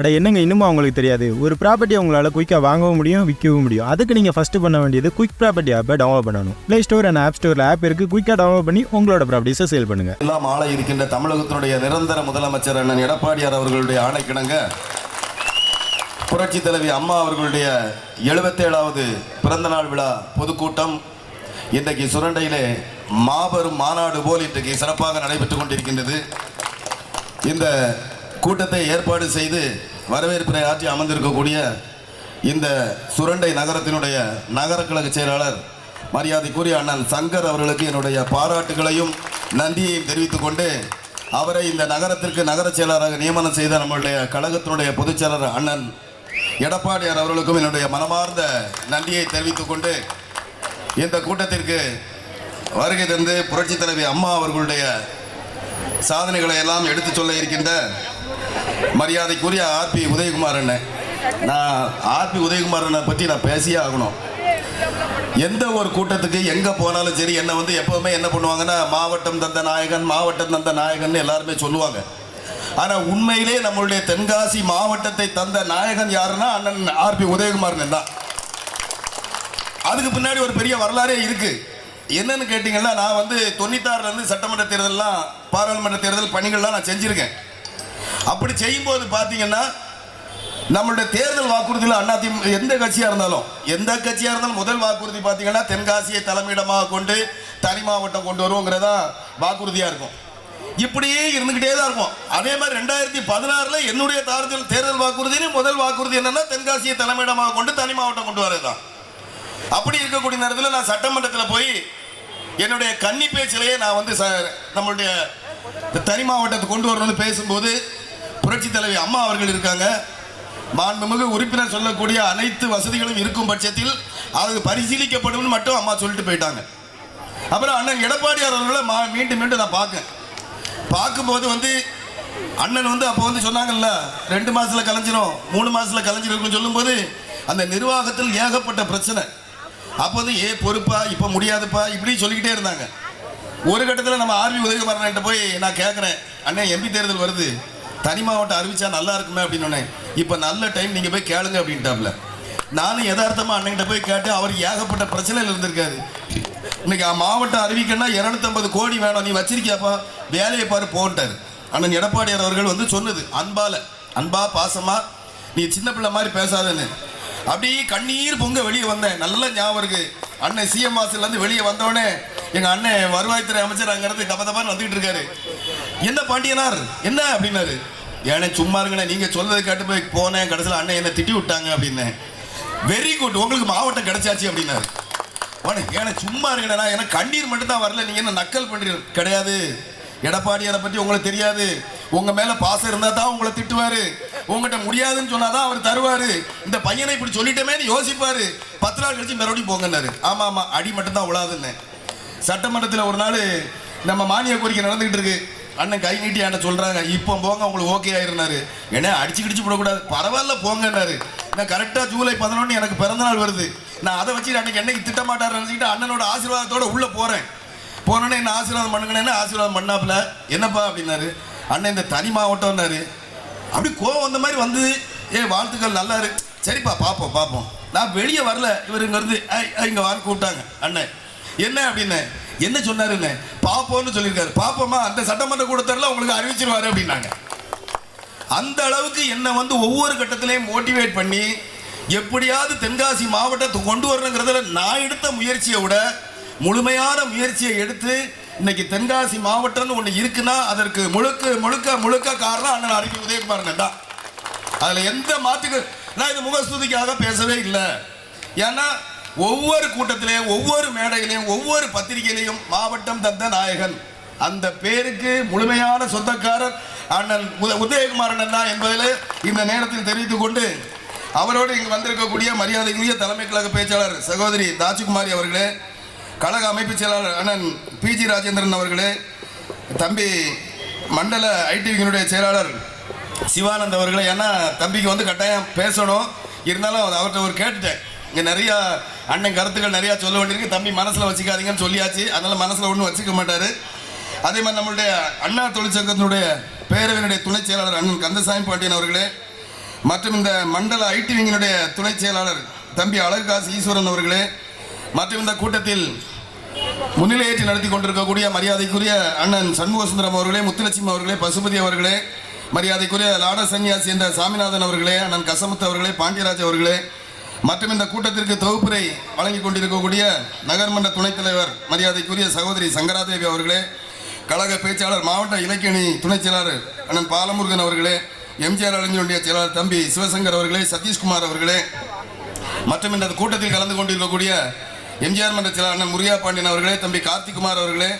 அட என்னங்க இன்னுமா அவங்களுக்கு தெரியாது? ஒரு ப்ராப்பர்ட்டி உங்களால் குயிக்காக வாங்கவும் முடியும் விற்கவும் முடியும். அதுக்கு நீங்கள் ஃபஸ்ட்டு பண்ண வேண்டியது குயிக் ப்ராப்பர்ட்டி ஆப்பை டவுன்லோட் பண்ணணும். ப்ளே ஸ்டோர் அண்ட் ஆப் ஸ்டோரில் ஆப் இருக்குது குயிக்காக டவுன்லோட் பண்ணி உங்களோட ப்ராப்பர்ட்டிஸை சேல் பண்ணுங்கள் எல்லாம் ஆள இருக்கின்ற தமிழகத்தினுடைய நிரந்தர முதலமைச்சர் அண்ணன் எடப்பாடியார் அவர்களுடைய ஆணைக்கிணங்க புரட்சி தலைவி அம்மா அவர்களுடைய எழுபத்தேழாவது பிறந்தநாள் விழா பொதுக்கூட்டம். இன்றைக்கு சுரண்டையிலே மாபெரும் மாநாடு போல் இன்றைக்கு சிறப்பாக நடைபெற்று கொண்டிருக்கின்றது. இந்த கூட்டத்தை ஏற்பாடு செய்து வரவேற்பினை ஆற்றி அமர்ந்திருக்கக்கூடிய இந்த சுரண்டை நகரத்தினுடைய நகர கழக செயலாளர் மரியாதைக்குரிய அண்ணன் சங்கர் அவர்களுக்கு என்னுடைய பாராட்டுகளையும் நன்றியையும் தெரிவித்துக் கொண்டு அவரை இந்த நகரத்திற்கு நகர செயலாளராக நியமனம் செய்த நம்மளுடைய கழகத்தினுடைய பொதுச்செயலாளர் அண்ணன் எடப்பாடியார் அவர்களுக்கும் என்னுடைய மனமார்ந்த நன்றியை தெரிவித்துக் கொண்டு இந்த கூட்டத்திற்கு வருகை தந்து புரட்சித் தலைவி அம்மா அவர்களுடைய சாதனைகளை எல்லாம் எடுத்துச் சொல்ல இருக்கின்ற மரியாதைக்குரிய ஆர்பி உதயகுமார் அண்ணன் நான் ஆர்பி உதயகுமார் அண்ணனை பற்றி நான் பேசியே ஆகணும். எந்த ஒரு கூட்டத்துக்கு எங்கே போனாலும் சரி என்னை வந்து எப்போவுமே என்ன பண்ணுவாங்கன்னா மாவட்டம் தந்த நாயகன் மாவட்டம் தந்த நாயகன் எல்லாருமே சொல்லுவாங்க. ஆனால் உண்மையிலே நம்மளுடைய தென்காசி மாவட்டத்தை தந்த நாயகன் யாருன்னா அண்ணன் ஆர்பி உதயகுமார் தான். அதுக்கு பின்னாடி ஒரு பெரிய வரலாறே இருக்கு. என்னன்னு கேட்டிங்கன்னா நான் வந்து தொண்ணூத்தாறுல இருந்து சட்டமன்ற தேர்தல்லாம் பாராளுமன்ற தேர்தல் பணிகள்லாம் நான் செஞ்சிருக்கேன். அப்படி செய்யும்போது பார்த்தீங்கன்னா நம்மளுடைய தேர்தல் வாக்குறுதியில் அதிமுக எந்த கட்சியாக இருந்தாலும் எந்த கட்சியாக இருந்தாலும் முதல் வாக்குறுதி பார்த்தீங்கன்னா தென்காசியை தலைமையிடமாக கொண்டு தனி மாவட்டம் கொண்டு வருவோங்கிறதா வாக்குறுதியாக இருக்கும். இப்படியே இருந்துக்கிட்டே தான் இருக்கும். அதே மாதிரி ரெண்டாயிரத்தி பதினாறில் என்னுடைய தேர்தல் தேர்தல் வாக்குறுதியிலும் முதல் வாக்குறுதி என்னன்னா தென்காசியை தலைமையிடமாக கொண்டு தனி மாவட்டம் கொண்டு வரது தான் அப்படி இருக்கக்கூடிய நேரத்தில் நான் சட்டமன்றத்தில் போய் என்னுடைய கன்னி பேச்சிலேயே நான் வந்து ச நம்மளுடைய தனி மாவட்டத்தை கொண்டு வரணும்னு பேசும்போது புரட்சி தலைவி அம்மா அவர்கள் இருக்காங்க. மாண்புமிகு உறுப்பினர் சொல்லக்கூடிய அனைத்து வசதிகளும் இருக்கும் பட்சத்தில் அது பரிசீலிக்கப்படும் மட்டும் அம்மா சொல்லிட்டு போயிட்டாங்க. அப்புறம் அண்ணன் எடப்பாடியார் அவர்களை மா மீண்டும் மீண்டும் நான் பார்க்கேன். பார்க்கும்போது வந்து அண்ணன் வந்து அப்போ வந்து சொன்னாங்கல்ல ரெண்டு மாசத்துல கலைஞ்சிரும் மூணு மாசத்துல கலைஞ்சிருக்குன்னு சொல்லும்போது அந்த நிர்வாகத்தில் ஏகப்பட்ட பிரச்சனை. அப்போ வந்து ஏ பொறுப்பா? இப்போ முடியாதுப்பா? இப்படி சொல்லிக்கிட்டே இருந்தாங்க. ஒரு கட்டத்தில் நம்ம ஆர்வி உதயகுமாரன்கிட்ட போய் நான் கேட்குறேன் அண்ணன் எம்பி தேர்தல் வருது. தனி மாவட்டம் அறிவிச்சா நல்லா இருக்குமே அப்படின்னு சொன்னேன் இப்போ நல்ல டைம் நீங்கள் போய் கேளுங்க அப்படின்ட்டாப்ல. நானும் யதார்த்தமாக அண்ணன்கிட்ட போய் கேட்டு அவர் ஏகப்பட்ட பிரச்சனையில் இருந்திருக்காரு. இன்னைக்கு ஆ மாவட்டம் அறிவிக்கணும்னா இரநூத்தம்பது கோடி வேணும். நீ வச்சிருக்கியாப்பா? வேலையை பாரு போன்ட்டார். அண்ணன் எடப்பாடியார் அவர்கள் வந்து சொன்னது அன்பால அன்பா பாசமா நீ சின்ன பிள்ளை மாதிரி பேசாதன்னு. அப்படியே கண்ணீர் பொங்க வெளியே வந்தேன். நல்ல ஞாபகம் இருக்கு. அண்ணன் சிஎம் இருந்து வெளியே வந்தோடனே எங்க அண்ணன் வருவாய்த்துறை அமைச்சர் அங்கிருந்து தப்ப தப்பான்னு வந்துகிட்டு இருக்காரு. என்ன பாண்டியனார்? என்ன அப்படின்னாரு. ஏனே சும்மா இருங்கண்ணே நீங்க சொல்றது கேட்டு போய் போனேன் கடைசியில் அண்ணன் என்ன திட்டி விட்டாங்க அப்படின்னேன் வெரி குட் உங்களுக்கு மாவட்டம் கிடைச்சாச்சு அப்படின்னாரு. உடனே ஏன்னா சும்மா இருக்கடா ஏன்னா கண்ணீர் மட்டும் தான் வரல நீங்க என்ன நக்கல் பண்றீங்க? கிடையாது. எடப்பாடியாரை பற்றி உங்களுக்கு தெரியாது. உங்க மேல பாசம் இருந்தா தான் உங்களை திட்டுவாரு. உங்ககிட்ட முடியாதுன்னு சொன்னாதான் அவர் தருவாரு. இந்த பையனை இப்படி சொல்லிட்டேமேன்னு யோசிப்பாரு. பத்து நாள் கழிச்சு மறுபடியும் போங்கன்னாரு. ஆமா ஆமா அடி மட்டும் தான் உழாதுன்னு. சட்டமன்றத்தில் ஒரு நாள் நம்ம மானிய கோரிக்கை நடந்துகிட்டு இருக்கு. அண்ணன் கை நீட்டி அண்ணன் சொல்றாங்க இப்போ போங்க உங்களுக்கு ஓகே ஆயிருந்தாரு என்ன அடிச்சு கிடிச்சு போடக்கூடாது. பரவாயில்ல போங்கன்னாரு. நான் கரெக்டாக ஜூலை பதினொன்று எனக்கு பிறந்த நாள் வருது. நான் அதை வச்சு அன்னைக்கு என்னைக்கு திட்ட மாட்டார் நினச்சிக்கிட்டு அண்ணனோட ஆசீர்வாதத்தோட உள்ள போறேன். போனோன்னே என்ன ஆசீர்வாதம் பண்ணுங்கன்னு ஆசீர்வாதம் பண்ணாப்புல? என்னப்பா அப்படின்னாரு. அண்ணன் இந்த தனி மாவட்டம்னாரு. அப்படி கோவம் வந்த மாதிரி வந்தது. ஏ வாழ்த்துக்கள் நல்லா இரு சரிப்பா பார்ப்போம் பார்ப்போம் நான் வெளியே வரல இவர் இங்க இருந்து வான்னு கூப்பிட்டாங்க அண்ணன் என்ன அப்படின்னு? என்ன சொன்னாருன்னு? பார்ப்போம்னு சொல்லியிருக்காரு. பார்ப்போமா அந்த சட்டமன்ற கூட்டத்தில் உங்களுக்கு அறிவிச்சிருவாரு அப்படின்னாங்க. அந்த அளவுக்கு என்னை வந்து ஒவ்வொரு கட்டத்திலையும் மோட்டிவேட் பண்ணி எப்படியாவது தென்காசி மாவட்டத்தை கொண்டு வரணுங்கிறதுல நான் எடுத்த முயற்சியை விட முழுமையான முயற்சியை எடுத்து இன்னைக்கு தென்காசி மாவட்டம்னு ஒன்று இருக்குன்னா அதற்கு முழுக்க முழுக்க முழுக்க காரணம் அண்ணன் அறிவி உதயகுமார் தான். அதில் எந்த மாற்றுக்கு நான் இது முகஸ்துதிக்காக பேசவே இல்லை. ஏன்னா ஒவ்வொரு கூட்டத்திலையும் ஒவ்வொரு மேடையிலையும் ஒவ்வொரு பத்திரிகையிலையும் மாவட்டம் தந்த நாயகன். அந்த பேருக்கு முழுமையான சொந்தக்காரர் அண்ணன் உத உதயகுமார் அண்ணன் தான் என்பதில் இந்த நேரத்தில் தெரிவித்துக் கொண்டு அவரோடு இங்கு வந்திருக்கக்கூடிய மரியாதைக்குரிய தலைமை கழக பேச்சாளர் சகோதரி தாச்சிகுமாரி அவர்களே கழக அமைப்பு செயலாளர் அண்ணன் பிஜி ராஜேந்திரன் அவர்களே தம்பி மண்டல ஐடிவியினுடைய செயலாளர் சிவானந்த் அவர்களே ஏன்னா தம்பிக்கு வந்து கட்டாயம் பேசணும். இருந்தாலும் அவர்கிட்ட ஒரு கேட்டுட்டேன். இங்கே நிறையா அண்ணன் கருத்துக்கள் நிறையா சொல்ல வேண்டியிருக்கு. தம்பி மனசில் வச்சுக்காதீங்கன்னு சொல்லியாச்சு. அதனால் மனசில் ஒன்றும் வச்சுக்க மாட்டார். அதே மாதிரி நம்மளுடைய அண்ணா தொழிற்சங்கத்தினுடைய பேரவையினுடைய துணைச் செயலாளர் அண்ணன் கந்தசாமி பாண்டியன் அவர்களே மற்றும் இந்த மண்டல ஐடி விங்கினுடைய துணை செயலாளர் தம்பி அழகுகாசு ஈஸ்வரன் அவர்களே மற்றும் இந்த கூட்டத்தில் முன்னிலையேற்றி நடத்தி கொண்டிருக்கக்கூடிய மரியாதைக்குரிய அண்ணன் சண்முகசுந்தரம் அவர்களே முத்துலட்சுமி அவர்களே பசுபதி அவர்களே மரியாதைக்குரிய லாட சன்னியாசி என்ற சாமிநாதன் அவர்களே அண்ணன் கசமுத்து அவர்களே பாண்டியராஜ் அவர்களே மற்றும் இந்த கூட்டத்திற்கு தொகுப்புரை வழங்கி கொண்டிருக்கக்கூடிய நகர்மன்ற துணைத் தலைவர் மரியாதைக்குரிய சகோதரி சங்கராதேவி அவர்களே கழக பேச்சாளர் மாவட்ட இலக்கியணி துணைச் செயலாளர் அண்ணன் பாலமுருகன் அவர்களே எம்ஜிஆர் அறிஞருடைய செயலாளர் தம்பி சிவசங்கர் அவர்களே சதீஷ்குமார் அவர்களே மற்றும் இந்த கூட்டத்தில் கலந்து கொண்டிருக்கக்கூடிய எம்ஜிஆர் மன்றத்தில் அண்ணன் முருகா பாண்டியன் அவர்களே தம்பி கார்த்திகுமார் அவர்களே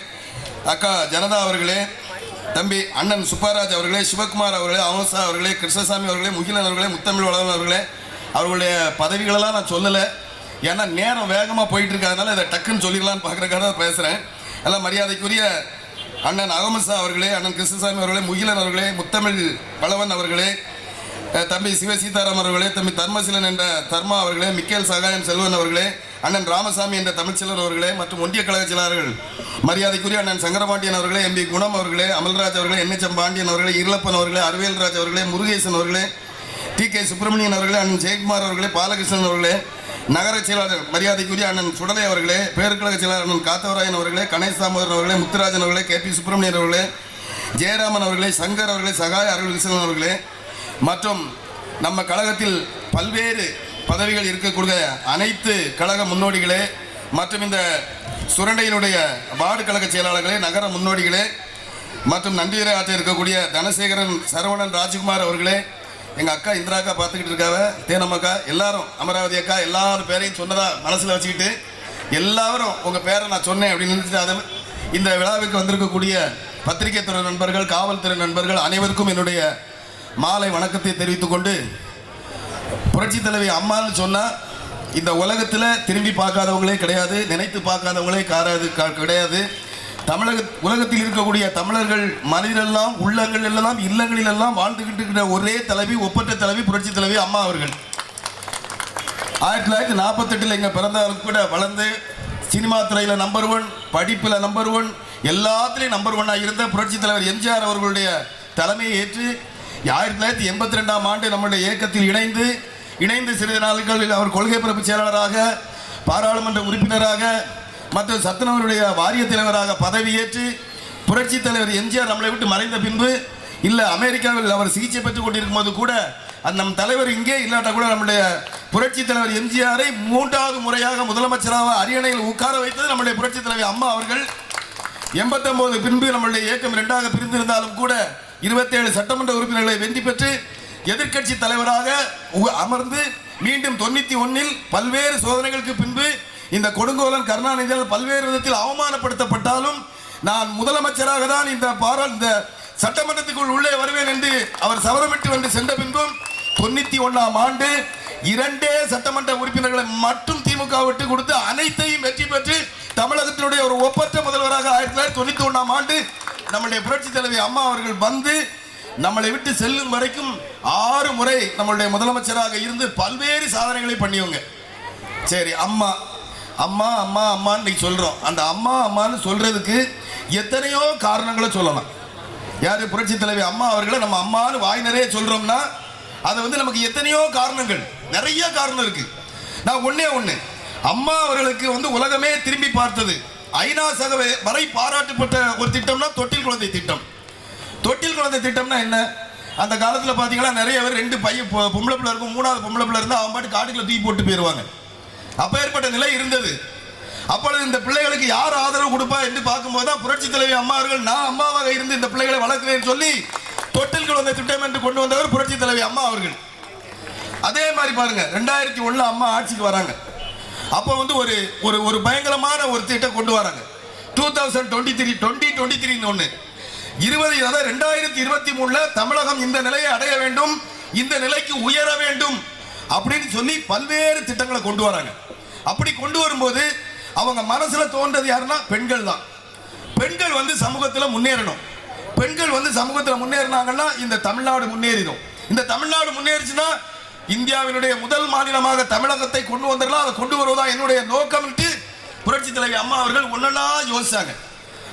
அக்கா ஜனதா அவர்களே தம்பி அண்ணன் சுப்பராஜ் அவர்களே சிவகுமார் அவர்களே அமசா அவர்களே கிருஷ்ணசாமி அவர்களே முகிலன் அவர்களே முத்தமிழ் வளவன் அவர்களே அவர்களுடைய பதவிகளெல்லாம் நான் சொல்லலை. ஏன்னா நேரம் வேகமாக போயிட்டு இருக்கிறதுனால இதை டக்குன்னு சொல்லிடலான்னு பார்க்குறக்காக தான் பேசுகிறேன் எல்லாம் மரியாதைக்குரிய அண்ணன் அகமசா அவர்களே அண்ணன் கிருஷ்ணசாமி அவர்களே முகிலன் அவர்களே முத்தமிழ் வளவன் அவர்களே தம்பி சிவ சீதாராம் அவர்களே தம்பி தர்மசிலன் என்ற தர்மா அவர்களே மிக்கேல் சகாயம் செல்வன் அவர்களே அண்ணன் ராமசாமி என்ற தமிழ்ச்செல்வர் அவர்களே மற்றும் ஒன்றிய கழக செயலாளர்கள் மரியாதைக்குரிய அண்ணன் சங்கரபாண்டியன் அவர்களே எம்பி குணம் அவர்களே அமல்ராஜ் அவர்களே என்எச்எம் பாண்டியன் அவர்களே இருளப்பன் அவர்களே அருவேல்ராஜ் அவர்களே முருகேசன் அவர்களே டி. கே. சுப்பிரமணியன் அவர்களே அண்ணன் ஜெயக்குமார் அவர்களே பாலகிருஷ்ணன் அவர்களே நகர செயலாளர் மரியாதைக்குரிய அண்ணன் சுடலை அவர்களே பேருக்கழக செயலாளர் அண்ணன் காத்தவராயன் அவர்களே கணேஷ் தாமோதரன் அவர்களே முத்துராஜன் அவர்களே கே. பி. சுப்பிரமணியன் அவர்களே ஜெயராமன் அவர்களே சங்கர் அவர்களே சகாய அருள்கிருஷ்ணன் அவர்களே மற்றும் நம்ம கழகத்தில் பல்வேறு பதவிகள் இருக்கக்கூடிய அனைத்து கழக முன்னோடிகளே மற்றும் இந்த சுரண்டையினுடைய வார்டு கழக செயலாளர்களே நகர முன்னோடிகளே மற்றும் நன்றியுரை ஆற்ற இருக்கக்கூடிய தனசேகரன் சரவணன் ராஜ்குமார் அவர்களே எங்கள் அக்கா இந்திரா அக்கா பார்த்துக்கிட்டு இருக்காவ தேனம்மக்கா எல்லாரும் அமராவதி அக்கா எல்லாரும் பேரையும் சொன்னதாக மனசில் வச்சுக்கிட்டு எல்லாரும் உங்கள் பேரை நான் சொன்னேன் அப்படின்னு நினைச்சிட்டு அதை இந்த விழாவிற்கு வந்திருக்கக்கூடிய பத்திரிகை துறை நண்பர்கள் காவல்துறை நண்பர்கள் அனைவருக்கும் என்னுடைய மாலை வணக்கத்தை தெரிவித்துக்கொண்டு புரட்சி தலைவி அம்மான்னு சொன்னால் இந்த உலகத்தில் திரும்பி பார்க்காதவங்களே கிடையாது நினைத்து பார்க்காதவங்களே காராது க- கிடையாது. தமிழக உலகத்தில் இருக்கக்கூடிய தமிழர்கள் மனிதரெல்லாம் உள்ளங்கள் எல்லாம் இல்லங்களில் எல்லாம் வாழ்ந்துகிட்டு இருக்கிற ஒரே தலைவி ஒப்பற்ற தலைவி புரட்சி தலைவி அம்மா அவர்கள். ஆயிரத்தி தொள்ளாயிரத்தி நாற்பத்தெட்டில் எங்கள் பிறந்தவருக்கு கூட வளர்ந்து சினிமா துறையில் நம்பர் ஒன் படிப்பில் நம்பர் ஒன் எல்லாத்துலேயும் நம்பர் ஒன்னாக இருந்த புரட்சி தலைவர் எம்ஜிஆர் அவர்களுடைய தலைமையை ஏற்று ஆயிரத்தி தொள்ளாயிரத்தி எண்பத்தி ரெண்டாம் ஆண்டு நம்முடைய இயக்கத்தில் இணைந்து இணைந்து சிறிது நாட்களில் அவர் கொள்கை பரப்பு செயலாளராக பாராளுமன்ற உறுப்பினராக மற்றும் சத்துணவருடைய வாரிய தலைவராக பதவியேற்று புரட்சி தலைவர் எம்ஜிஆர் நம்மளை விட்டு மறைந்த பின்பு இல்லை அமெரிக்காவில் அவர் சிகிச்சை பெற்றுக் கொண்டிருக்கும் போது கூட அந்த நம் தலைவர் இங்கே இல்லாட்டா கூட நம்முடைய புரட்சி தலைவர் எம்ஜிஆரை மூன்றாவது முறையாக முதலமைச்சராக அரியணையில் உட்கார வைத்தது நம்முடைய புரட்சி தலைவர் அம்மா அவர்கள். எண்பத்தொம்போது பின்பு நம்மளுடைய இயக்கம் இரண்டாக பிரிந்திருந்தாலும் கூட இருபத்தேழு சட்டமன்ற உறுப்பினர்களை வெற்றி பெற்று எதிர்க்கட்சி தலைவராக அமர்ந்து மீண்டும் தொண்ணூத்தி ஒன்னில் பல்வேறு சோதனைகளுக்கு பின்பு இந்த கொடுங்கோலன் கருணாநிதியால் பல்வேறு விதத்தில் அவமானப்படுத்தப்பட்டாலும் நான் முதலமைச்சராக தான் இந்த பாரா இந்த சட்டமன்றத்துக்குள் உள்ளே வருவேன் என்று அவர் சவரமிட்டு வந்து சென்ற பின்பும் தொண்ணூத்தி ஒன்னாம் ஆண்டு இரண்டே சட்டமன்ற உறுப்பினர்களை மட்டும் திமுக விட்டு கொடுத்து அனைத்தையும் வெற்றி பெற்று தமிழகத்தினுடைய ஒரு ஒப்பற்ற முதல்வராக ஆயிரத்தி தொள்ளாயிரத்தி தொண்ணூத்தி ஒன்னாம் ஆண்டு நம்முடைய புரட்சி தலைவி அம்மா அவர்கள் வந்து நம்மளை விட்டு செல்லும் வரைக்கும் ஆறு முறை நம்மளுடைய முதலமைச்சராக இருந்து பல்வேறு சாதனைகளை பண்ணியவங்க. சரி அம்மா அம்மா அம்மா அம்மான்னு இன்னைக்கு சொல்றோம். அந்த அம்மா அம்மான்னு சொல்றதுக்கு எத்தனையோ காரணங்களை சொல்லலாம். யார்? புரட்சி தலைவி அம்மா அவர்களை நம்ம அம்மான்னு வாய் நிறைய சொல்றோம்னா அது வந்து நமக்கு எத்தனையோ காரணங்கள். நிறைய காரணம் இருக்கு. நான் ஒன்றே ஒன்று அம்மா அவர்களுக்கு வந்து உலகமே திரும்பி பார்த்தது. ஐநா சகவே வரை பாராட்டப்பட்ட ஒரு திட்டம்னா தொட்டில் குழந்தை திட்டம். தொட்டில் குழந்தை திட்டம்னா என்ன? அந்த காலத்தில் பார்த்தீங்கன்னா நிறைய பேர் ரெண்டு பையன் பொம்பளை பிள்ளை இருக்கும் மூணாவது பொம்பளை பிள்ளை இருந்தால் அவன் பாட்டு காட்டுக்குள்ள தூக்கி போட்டு போயிடுவாங்க அப்போ ஏற்பட்ட நிலை இருந்தது. அப்பொழுது இந்த பிள்ளைகளுக்கு யார் ஆதரவு கொடுப்பா என்று பார்க்கும்போது தான் புரட்சி தலைவி அம்மாவர்கள் நான் அம்மாவாக இருந்து இந்த பிள்ளைகளை வளர்க்கிறேன்னு சொல்லி தொட்டில் குழந்தை திட்டம் என்று கொண்டு வந்தவர் புரட்சி தலைவி அம்மா அவர்கள். அதே மாதிரி பாருங்க ரெண்டாயிரத்தி ஒன்று அம்மா ஆட்சிக்கு வராங்க. அப்போ வந்து ஒரு ஒரு ஒரு பயங்கரமான ஒரு திட்டம் கொண்டு வராங்க. Two thousand twenty three twenty twenty த்ரீன்னு ஒன்று இருபது அதாவது ரெண்டாயிரத்தி இருபத்தி மூணில் தமிழகம் இந்த நிலையை அடைய வேண்டும் இந்த நிலைக்கு உயர வேண்டும் அப்படின்னு சொல்லி பல்வேறு திட்டங்களை கொண்டு வராங்க. அப்படி கொண்டு வரும்போது அவங்க மனசில் தோன்றது யாருன்னா பெண்கள் தான். பெண்கள் வந்து சமூகத்தில் முன்னேறணும். பெண்கள் வந்து சமூகத்தில் முன்னேறினாங்கன்னா இந்த தமிழ்நாடு முன்னேறிடும். இந்த தமிழ்நாடு முன்னேறிச்சுன்னா இந்தியாவினுடைய முதல் மாநிலமாக தமிழகத்தை கொண்டு வந்துடலாம் அதை கொண்டு வருவதா என்னுடைய நோக்கம் புரட்சி தலைவி அம்மா அவர்கள் ஒன்றா யோசிச்சாங்க.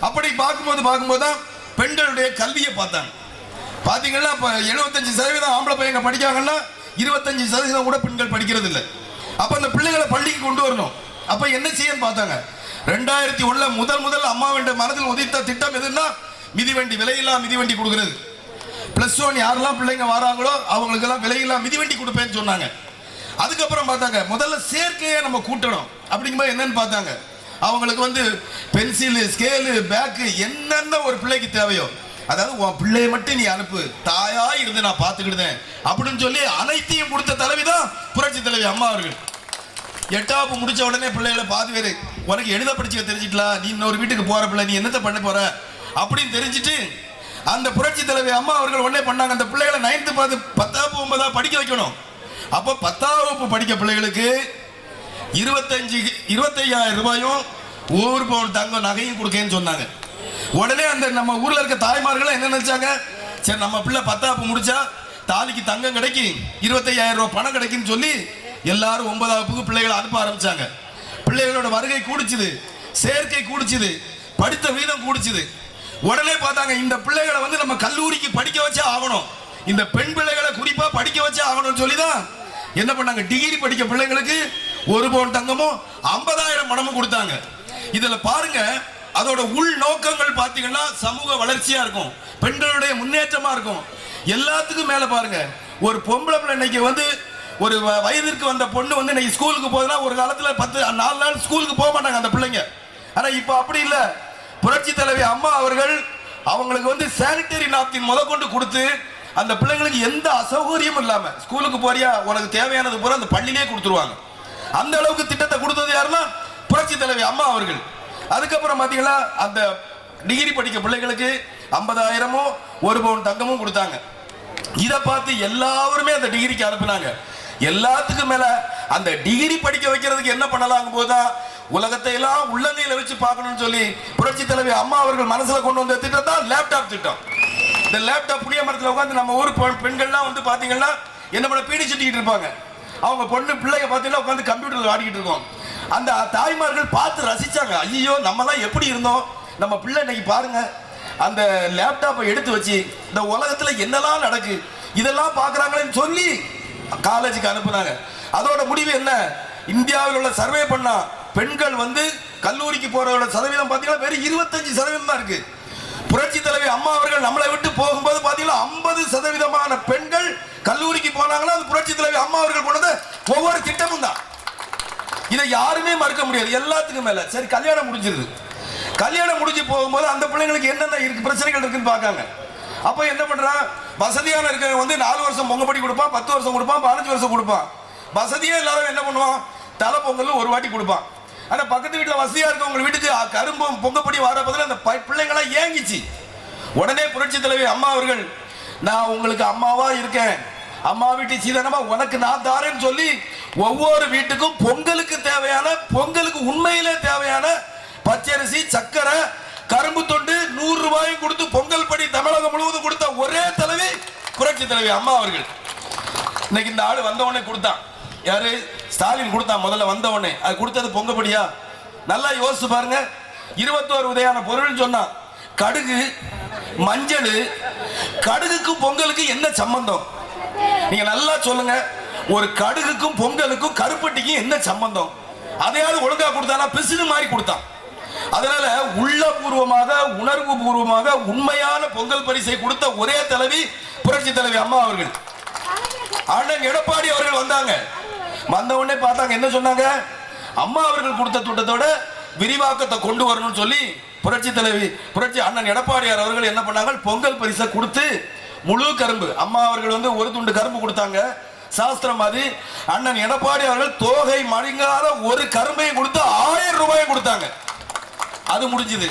அப்படி பார்க்கும்போது பார்க்கும்போது தான் பெண்களுடைய கல்வியை பார்த்தாங்க. பார்த்தீங்கன்னா இப்போ எழுபத்தஞ்சு சதவீதம் ஆம்பளை பையங்க படிக்காங்கன்னா இருபத்தஞ்சு சதவீதம் கூட பெண்கள் படிக்கிறது இல்லை அப்போ அந்த பிள்ளைகளை பள்ளிக்கு கொண்டு வரணும். அப்போ என்ன செய்யன்னு பார்த்தாங்க. ரெண்டாயிரத்தி ஒன்றில் முதல் முதல் அம்மாவின் மனதில் உதித்த திட்டம் எதுன்னா மிதிவண்டி விலையில்லா மிதிவண்டி கொடுக்குறது. பிளஸ் ஒன் யாரெல்லாம் பிள்ளைங்க வராங்களோ அவங்களுக்கெல்லாம் விலையெல்லாம் மிதிவண்டி கொடுப்பேன்னு சொன்னாங்க. அதுக்கப்புறம் பார்த்தாங்க முதல்ல சேர்க்கையை நம்ம கூட்டணும். அப்படிங்கும்போது என்னன்னு பார்த்தாங்க. அவங்களுக்கு வந்து பென்சிலு ஸ்கேலு பேக்கு என்னென்ன ஒரு பிள்ளைக்கு தேவையோ அதாவது உன் பிள்ளைய மட்டும் நீ அனுப்பு தாயா இருந்து நான் பார்த்துக்கிட்டேன் அப்படின்னு சொல்லி அனைத்தையும் கொடுத்த தலைவி தான் புரட்சி தலைவி அம்மா அவர்கள். எட்டாவது முடிச்ச உடனே பிள்ளைகளை பாதி பேர் உனக்கு எழுத படிச்சுக்க தெரிஞ்சிக்கலாம் நீ இன்னொரு வீட்டுக்கு போற பிள்ளை நீ என்னத்தை பண்ண போற? அப்படின்னு தெரிஞ்சுட்டு அந்த புரட்சி தலைவி அம்மா அவர்கள் உடனே பண்ணாங்க. அந்த பிள்ளைகளை நைன்த்து பார்த்து பத்தாவது ஒன்பதாவது படிக்க வைக்கணும். அப்போ பத்தாம் வகுப்பு படிக்க பிள்ளைகளுக்கு இருபத்தஞ்சு இருபத்தையாயிரம் ரூபாயும் ஒவ்வொரு பவுன் தங்கம் நகையும் கொடுக்கேன்னு சொன்னாங்க. உடனே அந்த நம்ம ஊரில் இருக்க தாய்மார்கள் என்ன நினைச்சாங்க? சரி நம்ம பிள்ளை பத்தாப்பு முடிச்சா தாலிக்கு தங்கம் கிடைக்கும் இருபத்தையாயிரம் ரூபாய் பணம் கிடைக்குன்னு சொல்லி எல்லாரும் ஒன்பதாவதுக்கு பிள்ளைகளை அனுப்ப ஆரம்பிச்சாங்க. பிள்ளைகளோட வருகை கூடிச்சுது சேர்க்கை கூடிச்சுது படித்த வீதம் கூடிச்சுது. உடனே பார்த்தாங்க இந்த பிள்ளைகளை வந்து நம்ம கல்லூரிக்கு படிக்க வச்சே ஆகணும். இந்த பெண் பிள்ளைகளை குறிப்பா படிக்க வச்சே ஆகணும்னு சொல்லி தான் என்ன பண்ணாங்க? டிகிரி படிக்க பிள்ளைங்களுக்கு ஒரு பவுன் தங்கமும் ஐம்பதாயிரம் பணமும் கொடுத்தாங்க. இதுல பாருங்க அதோட உள் நோக்கங்கள் பார்த்தீங்கன்னா சமூக வளர்ச்சியா இருக்கும். பெண்களுடைய முன்னேற்றமா இருக்கும். எல்லாத்துக்கும் மேல பாருங்க ஒரு பொம்பளை பிள்ளை இன்னைக்கு வந்து ஒரு வ- வயதிற்கு வந்த பொண்ணு வந்து இன்னைக்கு ஸ்கூலுக்கு போகுதுன்னா ஒரு காலத்துல பத்து நாலு நாள் ஸ்கூலுக்கு போக மாட்டாங்க அந்த பிள்ளைங்க. ஆனா இப்போ அப்படி இல்லை. புரட்சி தலைவி அம்மா அவர்கள் அவங்களுக்கு வந்து சானிட்டரி நாப்கின் கொண்டு கொடுத்து அந்த பிள்ளைங்களுக்கு எந்த அசௌகரியமும் இல்லாம ஸ்கூலுக்கு போறியா உனக்கு தேவையானது பூரா அந்த பள்ளியிலே கொடுத்துருவாங்க. அந்த அளவுக்கு திட்டத்தை கொடுத்தது யாருன்னா புரட்சி தலைவி அம்மா அவர்கள். அதுக்கப்புறம் பாத்தீங்கன்னா அந்த டிகிரி படிக்க பிள்ளைகளுக்கு ஐம்பதாயிரமும் ஒரு பவுன் தங்கமும் கொடுத்தாங்க. இதை பார்த்து எல்லாருமே அந்த டிகிரிக்கு அனுப்புனாங்க. எல்லாத்துக்கும் மேல அந்த டிகிரி படிக்க வைக்கிறதுக்கு என்ன பண்ணலாம் போதுதான் உலகத்தை எல்லாம் உள்ளங்கையில வச்சு பார்க்கணும்னு சொல்லி புரட்சி தலைவி அம்மா அவர்கள் மனசுல கொண்டு வந்த திட்டம் தான் லேப்டாப் திட்டம். இந்த லேப்டாப் புளிய மரத்தில் உட்காந்து நம்ம ஊர் பெண்கள்லாம் வந்து பாத்தீங்கன்னா என்ன பண்ண பீடி சுட்டிக்கிட்டு இருப்பாங்க. அவங்க பொண்ணு பிள்ளைங்க பார்த்தீங்கன்னா உட்காந்து கம்ப்யூட்டர்ல ஆடிக்கிட்டு இருக்கோம். அந்த தாய்மார்கள் பார்த்து ரசிச்சாங்க. ஐயோ நம்ம தான் எப்படி இருந்தோம்? நம்ம பிள்ளை இன்னைக்கு பாருங்க. அந்த லேப்டாப்பை எடுத்து வச்சு இந்த உலகத்தில் என்னெல்லாம் நடக்கு இதெல்லாம் பார்க்குறாங்களேன்னு சொல்லி காலேஜுக்கு அனுப்புனாங்க. அதோட முடிவு என்ன? இந்தியாவில் உள்ள சர்வே பண்ணால் பெண்கள் வந்து கல்லூரிக்கு போறவங்களோட சதவீதம் பார்த்தீங்கன்னா வெறும் இருபத்தஞ்சு சதவீதம் தான் இருக்கு. புரட்சி தலைவி அம்மா அவர்கள் நம்மளை விட்டு போகும்போது பார்த்தீங்கன்னா ஐம்பது சதவீதமான பெண்கள் கல்லூரிக்கு போனாங்கன்னா அது புரட்சி தலைவி அம்மா அவர்கள் கொண்டது ஒவ்வொரு திட்டமும் தான். இதை யாருமே மறுக்க முடியாது. எல்லாத்துக்கும் மேல. சரி கல்யாணம் முடிஞ்சிருது. கல்யாணம் முடிஞ்சு போகும்போது அந்த பிள்ளைங்களுக்கு என்னென்ன இருக்கு பிரச்சனைகள் இருக்குன்னு பார்க்காங்க. அப்போ என்ன பண்ணுறான் வசதியான இருக்கிறவங்க வந்து நாலு வருஷம் பொங்கப்படி கொடுப்பான் பத்து வருஷம் கொடுப்பான் பதினஞ்சு வருஷம் கொடுப்பான். வசதியே இல்லாதவன் என்ன பண்ணுவான்? தலை பொங்கல் ஒரு வாட்டி கொடுப்பான். ஆனா பக்கத்து வீட்டில் வசதியா இருக்கவங்க வீட்டுக்கு கரும்பும் பொங்கப்படி வர பதில் அந்த பை- பிள்ளைங்களாம் ஏங்கிச்சு. உடனே புரட்சி தலைவி அம்மா அவர்கள் நான் உங்களுக்கு அம்மாவா இருக்கேன். அம்மா வீட்டு சீதனமா உனக்கு நான் தாரேன்னு சொல்லி ஒவ்வொரு வீட்டுக்கும் பொங்கலுக்கு தேவையான பொங்கலுக்கு உண்மையிலே தேவையான பச்சரிசி சக்கரை கரும்பு தொண்டு நூறு ரூபாயும் கொடுத்து பொங்கல் படி தமிழகம் முழுவதும் கொடுத்த ஒரே தலைவி புரட்சி தலைவி அம்மா அவர்கள். இன்னைக்கு இந்த ஆள் வந்தவொடனே கொடுத்தான். யாரு? ஸ்டாலின் கொடுத்தா முதல்ல வந்த உடனே. அது கொடுத்தது பொங்கப்படியா? நல்லா யோசிச்சு பாருங்க. இருபத்தோரு விதையான பொருள்னு சொன்னான் கடுகு மஞ்சள் கடுகுக்கும் பொங்கலுக்கு என்ன சம்பந்தம்? நீங்க நல்லா சொல்லுங்க. ஒரு கடுகுக்கும் பொங்கலுக்கும் கருப்பட்டிக்கும் என்ன சம்பந்தம்? அதையாவது ஒழுங்கா கொடுத்தானா? பிசுறு மாதிரி கொடுத்தான். அதனால உள்ளபூர்வமாக உணர்வு பூர்வமாக உண்மையான பொங்கல் பரிசை கொடுத்த ஒரே தலைவி புரட்சி தலைவி அம்மா அவர்கள். அண்ணன் எடப்பாடி அவர்கள் வந்தாங்க. வந்த உடனே பார்த்தாங்க என்ன சொன்னாங்க? அம்மா அவர்கள் கொடுத்த திட்டத்தோட விரிவாக்கத்தை கொண்டு வரணும்னு சொல்லி புரட்சி தலைவி புரட்சி அண்ணன் எடப்பாடியார் அவர்கள் என்ன பண்ணாங்க? பொங்கல் பரிசை கொடுத்து முழு கரும்பு அம்மா அவர்கள் வந்து ஒரு துண்டு கரும்பு கொடுத்தாங்க. சாஸ்திரம் மாதிரி அண்ணன் எடப்பாடி அவர்கள் தோகை மழுங்காத ஒரு கரும்பையும் கொடுத்து ஆயிரம் ரூபாயும் கொடுத்தாங்க. அது முடிஞ்சுது.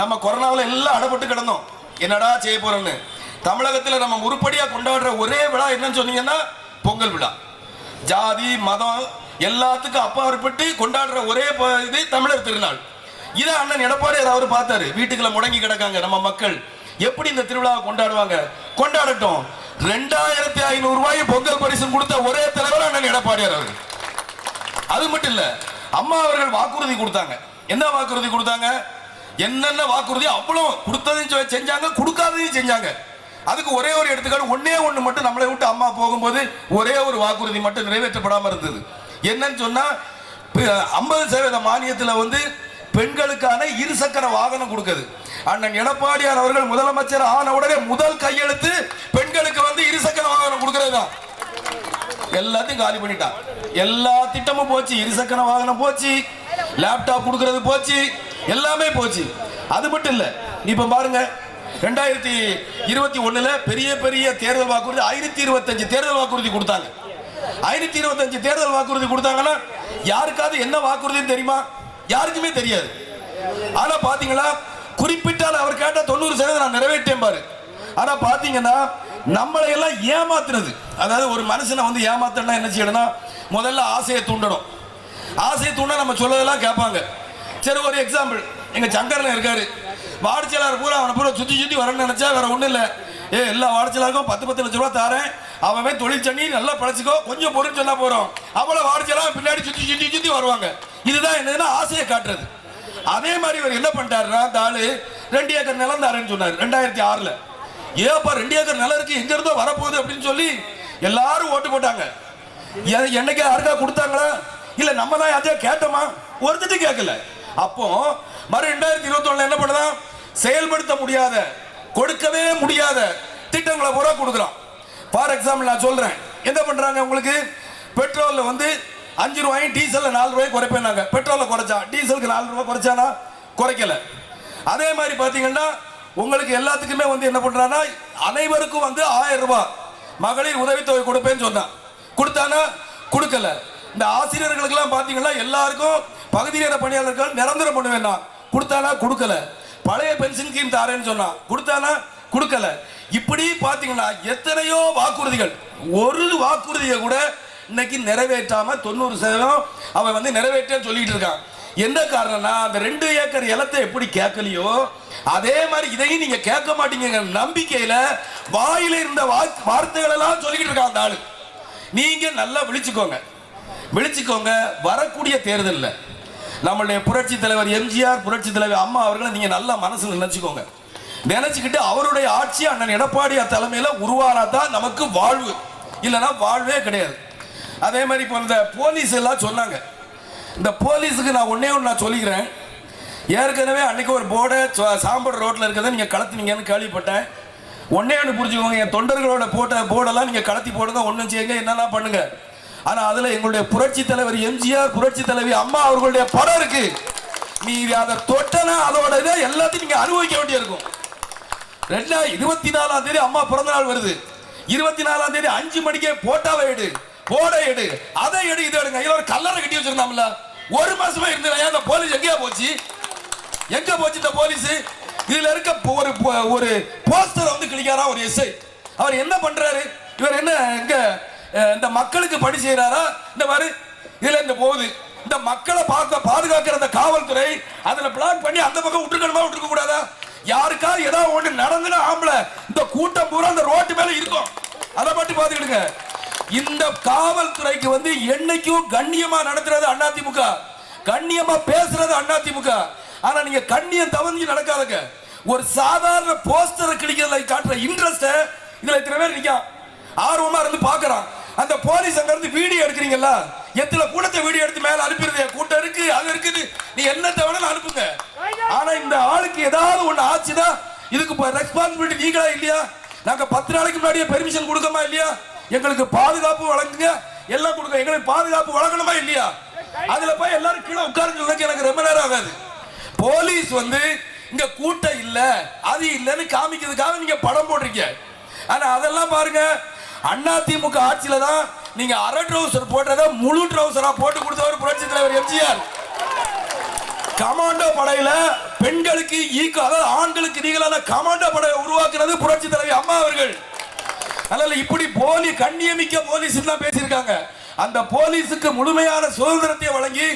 நம்ம கொரோனாவில் எல்லாம் அடப்பட்டு கிடந்தோம். என்னடா செய்ய போறோம்னு. தமிழகத்தில் நம்ம உருப்படியாக கொண்டாடுற ஒரே விழா என்னன்னு சொன்னீங்கன்னா பொங்கல் விழா. ஜாதி மதம் எல்லாத்துக்கும் அப்பாற்பட்டு கொண்டாடுற ஒரே இது தமிழர் திருநாள். இதை அண்ணன் எடப்பாடி அவர் பார்த்தாரு. வீட்டுக்குள்ள முடங்கி கிடக்காங்க நம்ம மக்கள். எப்படி இந்த திருவிழாவை கொண்டாடுவாங்க? கொண்டாடட்டும். ரெண்டாயிரத்தி ஐநூறு ரூபாய் பொங்கல் பரிசு கொடுத்த ஒரே தலைவர் அண்ணன் எடப்பாடியார் அவர்கள் அது மட்டும் இல்ல அம்மா அவர்கள் வாக்குறுதி கொடுத்தாங்க. என்ன வாக்குறுதி கொடுத்தாங்க? என்னென்ன வாக்குறுதி? அவ்வளவு கொடுத்ததையும் செஞ்சாங்க கொடுக்காததையும் செஞ்சாங்க. அதுக்கு ஒரே ஒரு எடுத்துக்காட்டு ஒன்னே ஒன்று மட்டும் நம்மளை விட்டு அம்மா போகும்போது ஒரே ஒரு வாக்குறுதி மட்டும் நிறைவேற்றப்படாமல் இருந்தது. என்னன்னு சொன்னால் ஐம்பது சதவீத மானியத்தில் வந்து பெண்களுக்கான இருசக்கர வாகனம் கொடுக்குது. அண்ணன் எடப்பாடியார் அவர்கள் முதலமைச்சர் ஆன உடனே முதல் கையெழுத்து பெண்களுக்கு வந்து இருசக்கர வாகனம் கொடுக்கறது தான் எல்லாத்தையும் காலி பண்ணிட்டான் எல்லா திட்டமும் போச்சு இருசக்கர வாகனம் போச்சு லேப்டாப் கொடுக்கறது போச்சு எல்லாமே போச்சு. அது மட்டும் இல்லை இப்போ பாருங்க ரெண்டாயிரத்தி இருபத்தி ஒண்ணுல பெரிய பெரிய தேர்தல் வாக்குறுதி ஆயிரத்தி இருபத்தஞ்சு தேர்தல் வாக்குறுதி கொடுத்தாங்க. ஆயிரத்தி இருபத்தஞ்சு தேர்தல் வாக்குறுதி கொடுத்தாங்கன்னா யாருக்காவது என்ன வாக்குறுதின்னு தெரியுமா? யாருக்குமே தெரியாது. ஆனா பாத்தீங்களா குறிப்பிட்டால் அவர் கேட்ட தொண்ணூறு சதவீதம் நான் நிறைவேற்றேன் பாரு. ஆனா பாத்தீங்கன்னா நம்மளை எல்லாம் ஏமாத்துறது அதாவது ஒரு மனுஷனை வந்து ஏமாத்தனா என்ன செய்யணும்னா முதல்ல ஆசையை தூண்டணும். ஆசையை தூண்ட நம்ம சொல்லதெல்லாம் கேட்பாங்க. சரி ஒரு எக்ஸாம்பிள் எங்க சங்கரில் இருக்காரு. வாடிச்சலார் பூரா அவனை பூரா சுத்தி சுத்தி வரணும்னு நினைச்சா வேற ஒண்ணும் இல்ல. ஏ எல்லா வாடிச்சலாருக்கும் பத்து பத்து லட்ச ரூபா தாரேன். அவன் தொழில் பண்ணி நல்லா பழச்சிக்கோ கொஞ்சம் பொருள் சொன்னா போறோம். அவ்வளோ வாடிச்சலாம் பின்னாடி சுத்தி சுத்தி சுத்தி வருவாங்க. இதுதான் என்னதுன்னா ஆசையை காட்டுறது. அதே மாதிரி இவர் என்ன பண்ணிட்டாருன்னா அந்த ஆளு ரெண்டு ஏக்கர் நிலம் தாரேன்னு சொன்னார் ரெண்டாயிரத்தி ஆறுல. ஏப்பா ரெண்டு ஏக்கர் நிலம் இருக்கு எங்க இருந்தோ வரப்போகுது அப்படின்னு சொல்லி எல்லாரும் ஓட்டு போட்டாங்க. என்னைக்கு யாருக்கா கொடுத்தாங்களா? இல்ல நம்ம தான் யாரையா கேட்டோமா? ஒருத்தட்டு கேட்கல. அப்போ மறு ரெண்டாயிரத்தி இருபத்தி என்ன பண்ணுதான் செயல்படுத்த முடியாத கொடுக்கவே முடியாத திட்டங்களை பூரா கொடுக்குறான். ஃபார் எக்ஸாம்பிள் நான் சொல்றேன். என்ன பண்றாங்க உங்களுக்கு? பெட்ரோல்ல வந்து அஞ்சு ரூபாயும் டீசல்ல நாலு ரூபாய் குறைப்பேனாங்க பெட்ரோல்ல குறைச்சா டீசலுக்கு நாலு ரூபாய் குறைச்சானா? குறைக்கல. அதே மாதிரி பாத்தீங்கன்னா உங்களுக்கு எல்லாத்துக்குமே வந்து என்ன பண்ணுறான்னா அனைவருக்கும் வந்து ஆயிரம் ரூபாய் மகளிர் உதவித்தொகை கொடுப்பேன்னு சொன்னான். கொடுத்தானா? கொடுக்கல. இந்த ஆசிரியர்களுக்கெல்லாம் பார்த்தீங்கன்னா எல்லாருக்கும் பகுதி நேர பணியாளர்கள் நிரந்தரம் பண்ண வேண்டாம். கொடுத்தானா கொடுக்கல. பழைய பென்ஷன் ஸ்கீம் தாரேன்னு சொன்னான். கொடுத்தானா கொடுக்கல. இப்படி பாத்தீங்கன்னா எத்தனையோ வாக்குறுதிகள். ஒரு வாக்குறுதியை கூட இன்னைக்கு நிறைவேற்றாம தொண்ணூறு சதவீதம் அவன் வந்து நிறைவேற்றேன்னு சொல்லிட்டு இருக்கான். என்ன காரணம்னா அந்த ரெண்டு ஏக்கர் இலத்தை எப்படி கேட்கலையோ அதே மாதிரி இதையும் நீங்க கேட்க மாட்டீங்க நம்பிக்கையில வாயில இருந்த வார்த்தைகள் எல்லாம் சொல்லிக்கிட்டு இருக்கான் அந்த ஆளு. நீங்க நல்லா விழிச்சுக்கோங்க. விழிச்சுக்கோங்க. வரக்கூடிய தேர்தலில். நம்மளுடைய புரட்சி தலைவர் எம்ஜிஆர் புரட்சி தலைவர் அம்மா அவர்களை நீங்க நல்லா மனசுல நினைச்சுக்கோங்க. நினைச்சுக்கிட்டு அவருடைய ஆட்சி அண்ணன் எடப்பாடியார் தலைமையில உருவானா தான் நமக்கு வாழ்வு. இல்லைன்னா வாழ்வே கிடையாது. அதே மாதிரி இப்போ இந்த போலீஸ் எல்லாம் சொன்னாங்க. இந்த போலீஸுக்கு நான் ஒன்றே ஒன்று நான் சொல்லிக்கிறேன். ஏற்கனவே அன்னைக்கு ஒரு போர்டை சாம்பர் ரோட்டில் இருக்கிறத நீங்கள் கலத்துனீங்கன்னு கேள்விப்பட்டேன். ஒன்னே ஒன்று புரிஞ்சுக்கோங்க. என் தொண்டர்களோட போட்ட போர்டெல்லாம் நீங்கள் கலத்தி போடுங்க ஒன்றும் செய்யுங்க என்னெல்லாம் பண்ணுங்க. ஆனால் அதில் எங்களுடைய புரட்சி தலைவர் எம்ஜிஆர் புரட்சி தலைவி அம்மா அவர்களுடைய படம் இருக்கு. நீ அதை தொட்டனா அதோட இதை எல்லாத்தையும் நீங்க அனுபவிக்க வேண்டியிருக்கும். ரெண்டா இருபத்தி நாலாம் தேதி அம்மா பிறந்த நாள் வருது. இருபத்தி நாலாம் தேதி அஞ்சு மணிக்கே போட்டாவை எடு போட எடு அதை எடு இதை எடுங்க. இதுல ஒரு கல்லறை கட்டி வச்சிருந்தாம்ல ஒரு மாசமா இருந்தேன் அந்த போலீஸ் எங்கேயா போச்சு? எங்க போச்சு இந்த போலீஸ்? இதுல இருக்க ஒரு போ- ஒரு போஸ்டர் வந்து கிளிக்காரா ஒரு எஸ்ஐ? அவர் என்ன பண்றாரு? இவர் என்ன எங்க இந்த மக்களுக்கு பணி செய்யறாரா இந்த மாதிரி இதுல இந்த போகுது. இந்த மக்களை பார்க்க பாதுகாக்கிற அந்த காவல்துறை அதுல பிளான் பண்ணி அந்த பக்கம் விட்டுருக்கணுமா விட்டுருக்க கூடாதா? யாருக்காவது ஏதாவது ஒண்ணு நடந்துனா ஆம்பளை இந்த கூட்டம் பூரா அந்த ரோட்டு மேல இருக்கும். அதை மட்டும் பாத்துக்கிடுங்க இந்த காவல்துறைக்கு வந்து என்னைக்கும் கண்ணியமா நடத்துறது அதிமுக கண்ணியமா பேசுறது அதிமுக ஆனா நீங்க கண்ணியம் தவறி நடக்காதுங்க. ஒரு சாதாரண போஸ்டரை கிளிக்கிறதுல காட்டுற இன்ட்ரெஸ்ட இதுல இத்தனை பேர் நிற்கும் ஆர்வமா இருந்து பாக்குறான் அந்த போலீஸ் அங்க இருந்து வீடியோ எடுக்கிறீங்கல்ல? எத்தனை கூட்டத்தை வீடியோ எடுத்து மேல அனுப்பிடுது கூட்டம் இருக்கு அது இருக்குது. நீ என்ன வேணாலும் அனுப்புங்க. ஆனா இந்த ஆளுக்கு ஏதாவது ஒண்ணு ஆச்சுன்னா இதுக்கு ரெஸ்பான்சிபிலிட்டி நீங்களா இல்லையா? நாங்க பத்து நாளைக்கு முன்னாடியே பெர்மிஷன் கொடுக்கமா இல்லையா? எங்களுக்கு பாதுகாப்பு வழங்குங்க. எல்லாம் கொடுங்க. எங்களுக்கு பாதுகாப்பு வழங்கணுமா இல்லையா? அதுல போய் எல்லாரும் கீழே உட்கார்ந்து எனக்கு ரொம்ப நேரம் ஆகாது. போலீஸ் வந்து இங்க கூட்டம் இல்ல அது இல்லைன்னு காமிக்கிறதுக்காக நீங்க படம் போட்டிருக்கீங்க. ஆனா அதெல்லாம் பாருங்க அதிமுக ஆட்சியில தான் நீங்க அரை ட்ரௌசர் போட்டதை முழு ட்ரௌசரா போட்டு கொடுத்தவர் புரட்சி தலைவர் எம்ஜிஆர். கமாண்டோ படையில பெண்களுக்கு ஈக்கு அதாவது ஆண்களுக்கு நீங்களான கமாண்டோ படையை உருவாக்குறது புரட்சி தலைவி அம்மா அவர்கள். அதனால இப்படி போலி கண்ணியமிக்க போலீஸ் தான் பேசியிருக்காங்க. அந்த போலீஸுக்கு முழுமையான சுதந்திரத்தை வழங்கி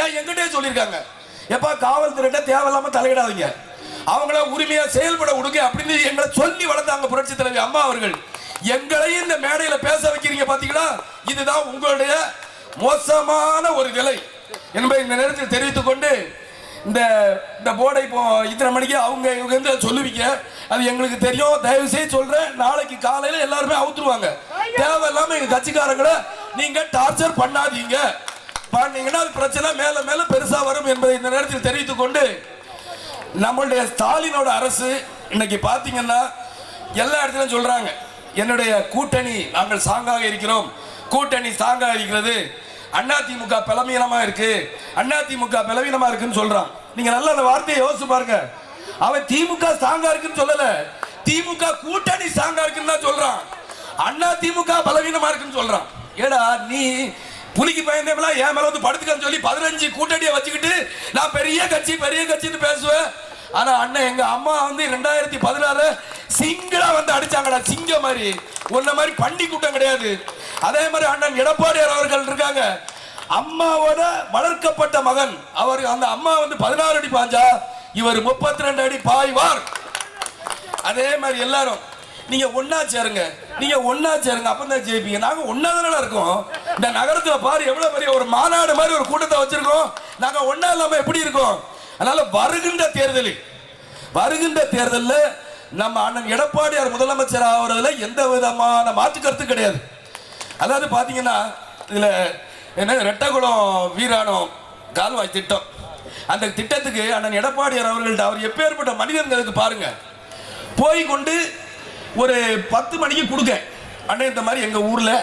ஏன் எங்கிட்டே சொல்லியிருக்காங்க? எப்பா காவல்துறையிட்ட தேவையில்லாம தலையிடாதீங்க. அவங்கள உரிமையா செயல்பட விடுங்க அப்படின்னு எங்களை சொல்லி வளர்த்தாங்க புரட்சி தலைவி அம்மா அவர்கள். எங்களையும் இந்த மேடையில பேச வைக்கிறீங்க பாத்தீங்களா? இதுதான் உங்களுடைய மோசமான ஒரு நிலை. என்பதை இந்த நேரத்தில் தெரிவித்துக் கொண்டு இந்த இந்த போர்டை இப்போ இத்தனை மணிக்கு அவங்க இவங்க வந்து சொல்லுவீங்க. அது எங்களுக்கு தெரியும். தயவு செய்து சொல்றேன். நாளைக்கு காலையில எல்லாருமே அவுத்துருவாங்க. தேவையில்லாம எங்க கட்சிக்காரங்களை நீங்க டார்ச்சர் பண்ணாதீங்க. பண்ணீங்கன்னா அது பிரச்சனை மேல மேல பெருசா வரும் என்பதை இந்த நேரத்தில் தெரிவித்துக் கொண்டு நம்மளுடைய ஸ்டாலினோட அரசு இன்னைக்கு பாத்தீங்கன்னா எல்லா இடத்துலயும் சொல்றாங்க. என்னுடைய கூட்டணி நாங்கள் சாங்காக இருக்கிறோம். கூட்டணி சாங்காக இருக்கிறது. அதிமுக பலவீனமா இருக்கு. அதிமுக பலவீனமா இருக்குன்னு சொல்றான். நீங்க நல்ல அந்த வார்த்தையை யோசிச்சு பாருங்க. அவன் திமுக சாங்கா இருக்குன்னு சொல்லல. திமுக கூட்டணி சாங்கா இருக்குன்னு தான் சொல்றான். அண்ணா திமுக பலவீனமா இருக்குன்னு சொல்றான். ஏடா நீ புலிக்கு பயந்தேங்களா என் மேல வந்து படுத்துக்கன்னு சொல்லி பதினஞ்சு கூட்டணியை வச்சுக்கிட்டு நான் பெரிய கட்சி பெரிய கட்சின்னு பேசுவேன். ஆனா அண்ணன் எங்க அம்மா வந்து ரெண்டாயிரத்தி பதினாறு சிங்கிளா வந்து அடிச்சாங்கடா சிங்கம் மாதிரி. உன்ன மாதிரி பண்டி கூட்டம் கிடையாது. அதே மாதிரி அண்ணன் எடப்பாடியார் அவர்கள் இருக்காங்க. அம்மாவோட வளர்க்கப்பட்ட மகன். அவர் அந்த அம்மா வந்து பதினாறு அடி பாஞ்சா இவர் முப்பத்தி ரெண்டு அடி பாய்வார். அதே மாதிரி எல்லாரும். நீங்க ஒன்னா சேருங்க. நீங்க ஒன்னா சேருங்க. அப்பதான் ஜெயிப்பீங்க. நாங்க ஒண்ணா தானே இருக்கோம். இந்த நகரத்துல பாரு எவ்வளவு பெரிய ஒரு மாநாடு மாதிரி ஒரு கூட்டத்தை வச்சிருக்கோம். நாங்க ஒன்னா இல்லாம எப்படி இருக்கோம்? அதனால வருகின்ற தேர்தலில் வருகின்ற தேர்தலில் நம்ம அண்ணன் எடப்பாடியார் முதலமைச்சர் ஆகிறதுல எந்த விதமான மாற்று கருத்து கிடையாது. அதாவது பார்த்தீங்கன்னா இதில் என்ன ரெட்டகுளம் வீராணம் கால்வாய் திட்டம். அந்த திட்டத்துக்கு அண்ணன் எடப்பாடியார் அவர்கள்ட்ட அவர் எப்பேற்பட்ட மனிதர்களுக்கு பாருங்க. போய் கொண்டு ஒரு பத்து மணிக்கு கொடுக்க அண்ணன் இந்த மாதிரி எங்கள் ஊரில்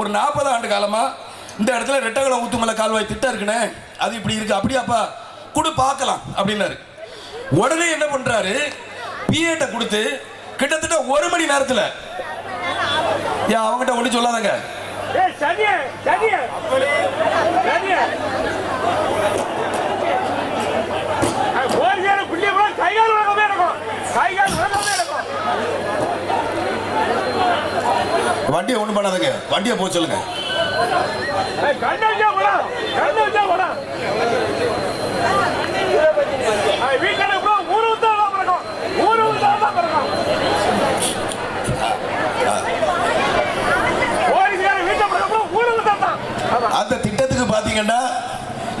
ஒரு நாற்பது ஆண்டு காலமாக இந்த இடத்துல ரெட்டகுளம் ஊத்துமலை கால்வாய் திட்டம் இருக்குண்ணே. அது இப்படி இருக்கு. அப்படியாப்பா? கொடு பார்க்கலாம் அப்படின்னாரு. உடனே என்ன பண்றாரு? பிஏட்ட கொடுத்து கிட்டத்தட்ட ஒரு மணி நேரத்தில் ஏன் அவங்ககிட்ட ஒன்றும் சொல்லாதங்க. வண்டியை ஒன்றும் பண்ணாதங்க. வண்டியை போக சொல்லுங்க ஏய், கண்ணு வச்சா படம் கண்ணு வச்சா படம் வீட்டில் கூட ஊரு வித்தா தான் பிறக்கும் ஊரு வித்தா தான் பிறக்கும் போலீஸார வீட்டை பிறக்கும் ஊரு வித்தா தான் ஆமா அந்த திட்டத்துக்கு பார்த்தீங்கன்னா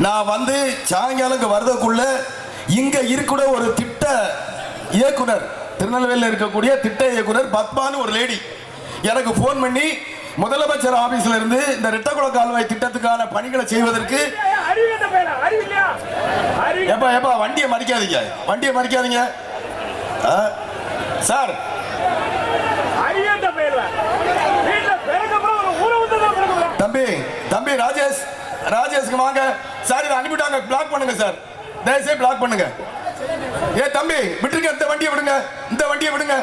நான் வந்து சாயங்காலங்க இங்கே இங்க இருக்கிற ஒரு திட்ட இயக்குனர் திருநெல்வேலியில் இருக்கக்கூடிய திட்ட இயக்குனர் பத்மான்னு ஒரு லேடி எனக்கு ஃபோன் பண்ணி முதலமைச்சர் ஆபீஸ்ல இருந்து இந்த ரெட்டகுள கால்வாய் திட்டத்துக்கான பணிகளை செய்வதற்கு அறிவு என்ன வண்டியை மறிக்காதீங்க. வண்டியை மறிக்காதீங்க. ஆ? சார். தம்பி தம்பி ராஜேஷ் ராஜேஷ்க்கு வாங்க. சார் இதை அனுப்பிட்டாங்க பிளாக் பண்ணுங்க சார். தயவுசெய்து பிளாக் பண்ணுங்க. ஏ தம்பி விட்டுருங்க இந்த வண்டியை விடுங்க. இந்த வண்டியை விடுங்க.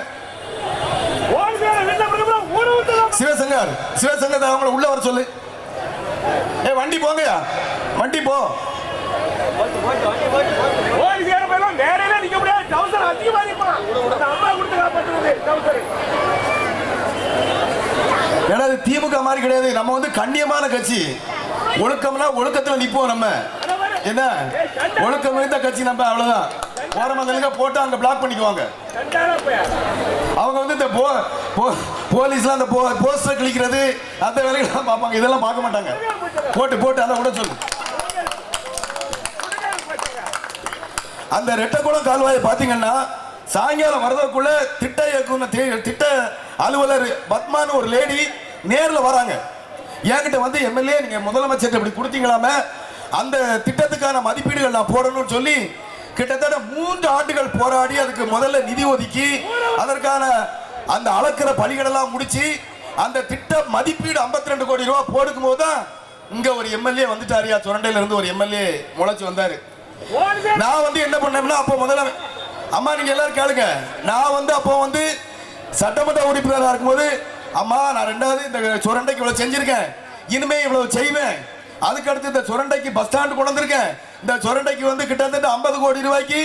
போலீஸார வீட்டில் தான் சிவசங்கர் சிவசங்கர் அவங்கள உள்ள வர சொல்லு. ஏ வண்டி போங்கயா வண்டி போ. முடியாது அதிகமாக ஏன்னா திமுக மாதிரி கிடையாது. நம்ம வந்து கண்ணியமான கட்சி. ஒழுக்கம்னா ஒழுக்கத்துல நிப்போம் நம்ம. என்ன? ஒழுக்கம் மிகுந்த கட்சி நம்ம அவ்வளவுதான். ஓரமாக போட்டு அங்க பிளாக் பண்ணிக்குவாங்க. அவங்க வந்து இந்த போ போலீஸ்லாம் அந்த போ போஸ்டர் கிளிக்கிறது அந்த வேலைகள்லாம் பார்ப்பாங்க. இதெல்லாம் பார்க்க மாட்டாங்க. போட்டு போட்டு அதை விட சொல்லு. அந்த ரெட்டக்குளம் கால்வாயை பார்த்தீங்கன்னா சாயங்காலம் வரதுக்குள்ள திட்ட இயக்குனர் திட்ட அலுவலர் பத்மான்னு ஒரு லேடி நேரில் வராங்க. என்கிட்ட வந்து எம்எல்ஏ நீங்க முதலமைச்சர் இப்படி கொடுத்தீங்களாமே அந்த திட்டத்துக்கான மதிப்பீடுகள் நான் போடணும்னு சொல்லி கிட்டத்தட்ட மூன்று ஆண்டுகள் போராடி அதுக்கு முதல்ல நிதி ஒதுக்கி அதற்கான அந்த அளக்கிற பணிகளெல்லாம் முடிச்சு அந்த திட்ட மதிப்பீடு 52 ரெண்டு கோடி ரூபா போடுக்கும் போது தான் இங்க ஒரு எம்எல்ஏ வந்துட்டாரியா சுரண்டையில இருந்து ஒரு எம்எல்ஏ முளைச்சு வந்தாரு. நான் வந்து என்ன பண்ணேன்னா அப்போ முதல்ல அம்மா நீங்க எல்லாரும் கேளுங்க. நான் வந்து அப்போ வந்து சட்டமன்ற உறுப்பினராக இருக்கும்போது அம்மா நான் ரெண்டாவது இந்த சுரண்டைக்கு இவ்வளவு செஞ்சிருக்கேன். இனிமே இவ்வளவு செய்வேன். அதுக்கடுத்து இந்த சுரண்டைக்கு பஸ் ஸ்டாண்டு கொண்டு வந்திருக்கேன். இந்த சுரண்டைக்கு வந்து கிட்டத்தட்ட ஐம்பது கோடி ரூபாய்க்கு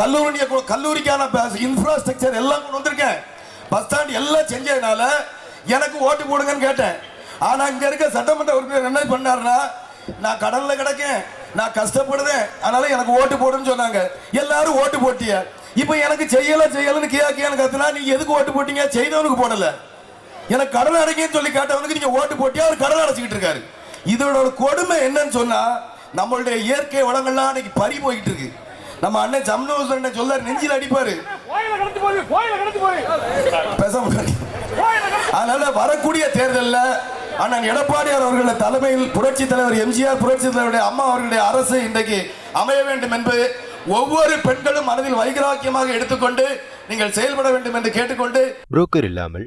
கல்லூரிய கல்லூரிக்கான இன்ஃப்ராஸ்ட்ரக்சர் எல்லாம் கொண்டு வந்திருக்கேன். பஸ் ஸ்டாண்ட் எல்லாம் செஞ்சதுனால எனக்கு ஓட்டு போடுங்கன்னு கேட்டேன். ஆனா இங்க இருக்க சட்டமன்ற உறுப்பினர் என்ன பண்ணாருன்னா நான் கடல்ல கிடக்கேன். நான் கஷ்டப்படுதேன். அதனால எனக்கு ஓட்டு போடுன்னு சொன்னாங்க. எல்லாரும் ஓட்டு போட்டிய. இப்போ எனக்கு செய்யல செய்யலன்னு கியா கியான்னு கத்துனா நீங்க எதுக்கு ஓட்டு போட்டீங்க? செய்தவனுக்கு போடல. எனக்கு கடன் அடைங்கன்னு சொல்லி கேட்டவனுக்கு நீங்க ஓட்டு போட்டியா? அவர் கடன் அடைச்சிக்கிட்டு இருக்காரு. இதோட கொடுமை என்னன்னு சொன்னா நம்மளுடைய இயற்கை வளங்கள்லாம் இன்னைக்கு பறி போயிட்டு இருக்கு. நம்ம அண்ணன் ஜம்னு அண்ணன் சொல்லார் நெஞ்சில் அடிப்பாரு. அதனால வரக்கூடிய தேர்தலில் அண்ணன் எடப்பாடியார் அவர்களுடைய தலைமையில் புரட்சி தலைவர் எம்ஜிஆர் புரட்சி தலைவருடைய அம்மா அவர்களுடைய அரசு இன்றைக்கு அமைய வேண்டும் என்பது ஒவ்வொரு பெண்களும் மனதில் வைராக்கியமாக எடுத்துக்கொண்டு நீங்கள் செயல்பட வேண்டும் என்று கேட்டுக்கொண்டு புரோக்கர் இல்லாமல்